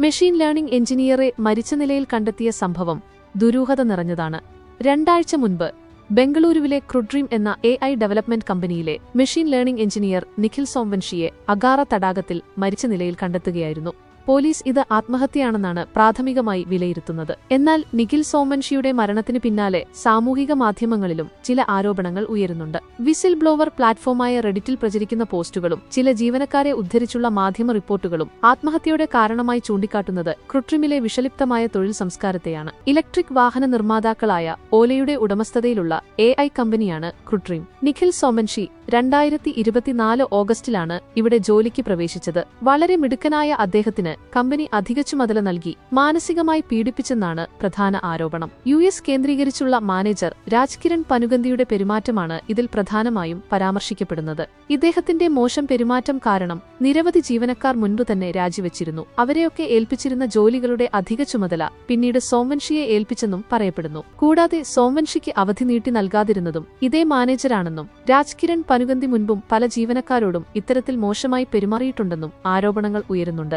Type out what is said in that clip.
Machine learning എഞ്ചിനീയറെ മരിച്ച നിലയിൽ കണ്ടെത്തിയ സംഭവം ദുരൂഹത നിറഞ്ഞതാണ്. രണ്ടാഴ്ച മുൻപ് ബംഗളൂരുവിലെ ക്രുഡ്രീം എന്ന എ ഐ ഡെവലപ്മെന്റ് കമ്പനിയിലെ മെഷീൻ ലേണിംഗ് എഞ്ചിനീയർ നിഖിൽ സോംവൻഷിയെ അഗാറ തടാകത്തിൽ മരിച്ച നിലയിൽ കണ്ടെത്തുകയായിരുന്നു. പോലീസ് ഇത് ആത്മഹത്യയാണെന്നാണ് പ്രാഥമികമായി വിലയിരുത്തുന്നത്. എന്നാൽ നിഖിൽ സോമൻഷിയുടെ മരണത്തിന് പിന്നാലെ സാമൂഹിക മാധ്യമങ്ങളിലും ചില ആരോപണങ്ങൾ ഉയരുന്നുണ്ട്. വിസിൽ ബ്ലോവർ പ്ലാറ്റ്ഫോമായ റെഡിറ്റിൽ പ്രചരിക്കുന്ന പോസ്റ്റുകളും ചില ജീവനക്കാരെ ഉദ്ധരിച്ചുള്ള മാധ്യമ റിപ്പോർട്ടുകളും ആത്മഹത്യയുടെ കാരണമായി ചൂണ്ടിക്കാട്ടുന്നത് കൃത്രിമിലെ വിഷലിപ്തമായ തൊഴിൽ സംസ്കാരത്തെയാണ്. ഇലക്ട്രിക് വാഹന നിർമ്മാതാക്കളായ ഓലയുടെ ഉടമസ്ഥതയിലുള്ള എ കമ്പനിയാണ് കൃത്രിം. നിഖിൽ സോമൻഷി രണ്ടായിരത്തി ഇരുപത്തിനാല് ഓഗസ്റ്റിലാണ് ഇവിടെ ജോലിക്ക് പ്രവേശിച്ചത്. വളരെ മിടുക്കനായ അദ്ദേഹത്തിന് കമ്പനി അധിക ചുമതല നൽകി മാനസികമായി പീഡിപ്പിച്ചെന്നാണ് പ്രധാന ആരോപണം. യു എസ് കേന്ദ്രീകരിച്ചുള്ള മാനേജർ രാജ്കിരൺ പനുഗന്തിയുടെ പെരുമാറ്റമാണ് ഇതിൽ പ്രധാനമായും പരാമർശിക്കപ്പെടുന്നത്. ഇദ്ദേഹത്തിന്റെ മോശം പെരുമാറ്റം കാരണം നിരവധി ജീവനക്കാർ മുൻപ് തന്നെ രാജിവെച്ചിരുന്നു. അവരെയൊക്കെ ഏൽപ്പിച്ചിരുന്ന ജോലികളുടെ അധിക ചുമതല പിന്നീട് സോംവൻഷിയെ ഏൽപ്പിച്ചെന്നും പറയപ്പെടുന്നു. കൂടാതെ സോംവൻഷിക്ക് അവധി നീട്ടി നൽകാതിരുന്നതും ഇതേ മാനേജരാണെന്നും രാജ്കിരൺ പനുഗന്തി മുൻപും പല ജീവനക്കാരോടും ഇത്തരത്തിൽ മോശമായി പെരുമാറിയിട്ടുണ്ടെന്നും ആരോപണങ്ങൾ ഉയരുന്നുണ്ട്